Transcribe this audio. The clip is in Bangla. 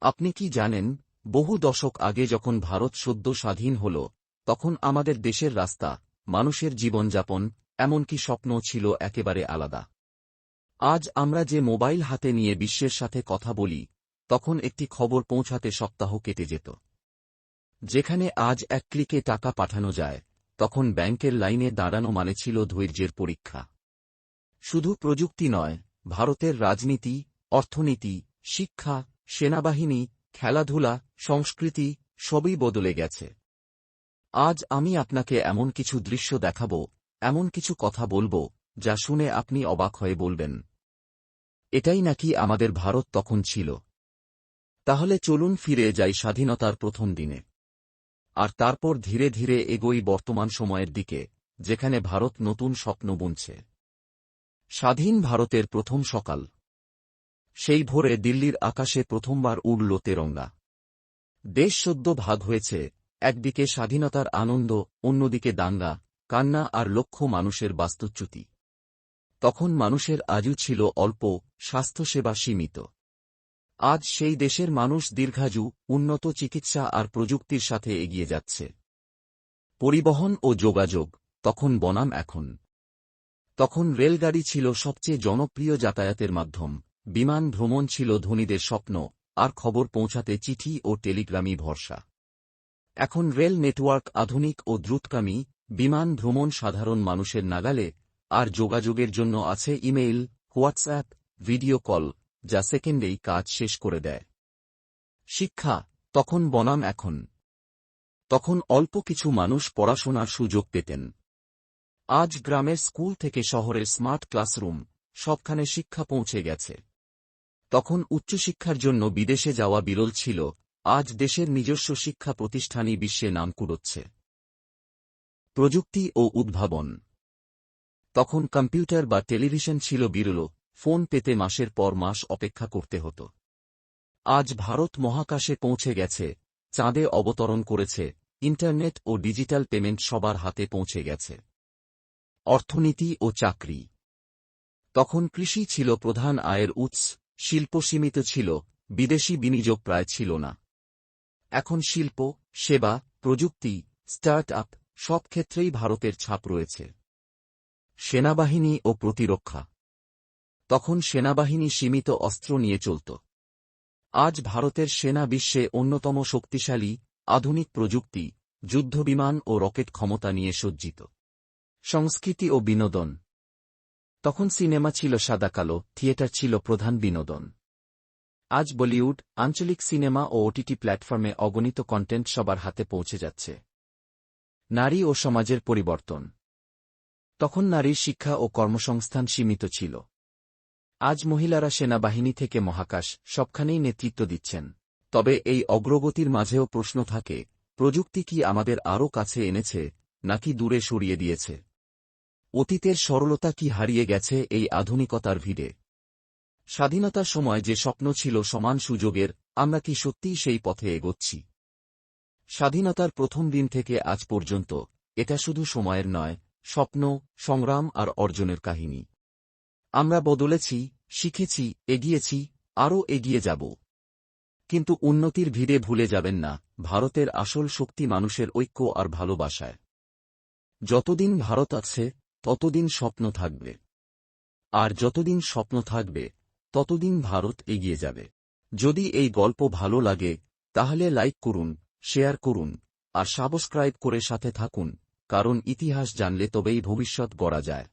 আপনি কি জানেন, বহু দশক আগে যখন ভারত সদ্য স্বাধীন হল, তখন আমাদের দেশের রাস্তা, মানুষের জীবনযাপন, এমনকি স্বপ্ন ছিল একেবারে আলাদা। আজ আমরা যে মোবাইল হাতে নিয়ে বিশ্বের সাথে কথা বলি, তখন একটি খবর পৌঁছাতে সপ্তাহ কেটে যেত। যেখানে আজ এক ক্লিকে টাকা পাঠানো যায়, তখন ব্যাংকের লাইনে দাঁড়ানো মানে ছিল ধৈর্যের পরীক্ষা। শুধু প্রযুক্তি নয়, ভারতের রাজনীতি, অর্থনীতি, শিক্ষা সেনাবাহিনী, খেলাধুলা, সংস্কৃতি সবই বদলে গেছে। আজ আমি আপনাকে এমন কিছু দৃশ্য দেখাব, এমন কিছু কথা বলব, যা শুনে আপনি অবাক হয়ে বলবেন, এটাই নাকি আমাদের ভারত তখন ছিল? তাহলে চলুন ফিরে যাই স্বাধীনতার প্রথম দিনে। আর তারপর ধীরে ধীরে এগোই বর্তমান সময়ের দিকে, যেখানে ভারত নতুন স্বপ্ন বুনছে। স্বাধীন ভারতের প্রথম সকাল। সেই ভোরে দিল্লির আকাশে প্রথমবার উড়ল তেরঙ্গা। দেশ সদ্য ভাগ হয়েছে, একদিকে স্বাধীনতার আনন্দ, অন্যদিকে দাঙ্গা, কান্না আর লক্ষ মানুষের বাস্তুচ্যুতি। তখন মানুষের আজু ছিল অল্প, স্বাস্থ্যসেবা সীমিত। আজ সেই দেশের মানুষ দীর্ঘাজু উন্নত চিকিৎসা আর প্রযুক্তির সাথে এগিয়ে যাচ্ছে। পরিবহন ও যোগাযোগ, তখন বনাম এখন। তখন রেলগাড়ি ছিল সবচেয়ে জনপ্রিয় যাতায়াতের মাধ্যম। বিমান ভ্রমণ ছিল ধনীদের স্বপ্ন, আর খবর পৌঁছাতে চিঠি ও টেলিগ্রামই ভরসা। এখন রেল নেটওয়ার্ক আধুনিক ও দ্রুতকামী বিমান ভ্রমণ সাধারণ মানুষের নাগালে, আর যোগাযোগের জন্য আছে ইমেইল, হোয়াটসঅ্যাপ, ভিডিও কল, যা সেকেন্ডেই কাজ শেষ করে দেয়। শিক্ষা, তখন বনাম এখন। তখন অল্প কিছু মানুষ পড়াশোনার সুযোগ পেতেন। আজ গ্রামের স্কুল থেকে শহরের স্মার্ট ক্লাসরুম, সবখানে শিক্ষা পৌঁছে গেছে। তখন উচ্চশিক্ষার জন্য বিদেশে যাওয়া বিরল ছিল। আজ দেশের নিজস্ব শিক্ষা প্রতিষ্ঠানই বিশ্বে নাম কুড়োচ্ছে। প্রযুক্তি ও উদ্ভাবন। তখন কম্পিউটার বা টেলিভিশন ছিল বিরল। ফোন পেতে মাসের পর মাস অপেক্ষা করতে হতো। আজ ভারত মহাকাশে পৌঁছে গেছে। চাঁদে অবতরণ করেছে। ইন্টারনেট ও ডিজিটাল পেমেন্ট সবার হাতে পৌঁছে গেছে। অর্থনীতি ও চাকরি। তখন কৃষি ছিল প্রধান আয়ের উৎস। শিল্প সীমিত ছিল, বিদেশি বিনিয়োগ প্রায় ছিল না। এখন শিল্প, সেবা, প্রযুক্তি স্টার্ট আপ সব ক্ষেত্রেই ভারতের ছাপ রয়েছে। সেনাবাহিনী ও প্রতিরক্ষা। তখন সেনাবাহিনী সীমিত অস্ত্র নিয়ে চলত। আজ ভারতের সেনা বিশ্বে অন্যতম শক্তিশালী, আধুনিক প্রযুক্তি, যুদ্ধবিমান ও রকেট ক্ষমতা নিয়ে সজ্জিত। সংস্কৃতি ও বিনোদন। তখন সিনেমা ছিল সাদাকালো থিয়েটার ছিল প্রধান বিনোদন। আজ বলিউড, আঞ্চলিক সিনেমা ও ওটিটি প্ল্যাটফর্মে অগণিত কন্টেন্ট সবার হাতে পৌঁছে যাচ্ছে। নারী ও সমাজের পরিবর্তন। তখন নারীর শিক্ষা ও কর্মসংস্থান সীমিত ছিল। আজ মহিলারা সেনাবাহিনী থেকে মহাকাশ, সবখানেই নেতৃত্ব দিচ্ছেন। তবে এই অগ্রগতির মাঝেও প্রশ্ন থাকে, প্রযুক্তি কি আমাদের আরও কাছে এনেছে, নাকি দূরে সরিয়ে দিয়েছে? অতীতের সরলতা কি হারিয়ে গেছে এই আধুনিকতার ভিড়ে? স্বাধীনতার সময় যে স্বপ্ন ছিল সমান সুযোগের, আমরা কি সত্যিই সেই পথে এগোচ্ছি? স্বাধীনতার প্রথম দিন থেকে আজ পর্যন্ত, এটা শুধু সময়ের নয়, স্বপ্ন, সংগ্রাম আর অর্জনের কাহিনী। আমরা বদলেছি, শিখেছি, এগিয়েছি, আরও এগিয়ে যাব। কিন্তু উন্নতির ভিড়ে ভুলে যাবেন না, ভারতের আসল শক্তি মানুষের ঐক্য আর ভালোবাসায়। যতদিন ভারত আছে ততদিন স্বপ্ন থাকবে। আর যতদিন স্বপ্ন থাকবে, ততদিন ভারত এগিয়ে যাবে। যদি এই গল্প ভালো লাগে, তাহলে লাইক করুন, শেয়ার করুন, আর সাবস্ক্রাইব করে সাথে থাকুন, কারণ ইতিহাস জানলে তবেই ভবিষ্যৎ গড়া যায়।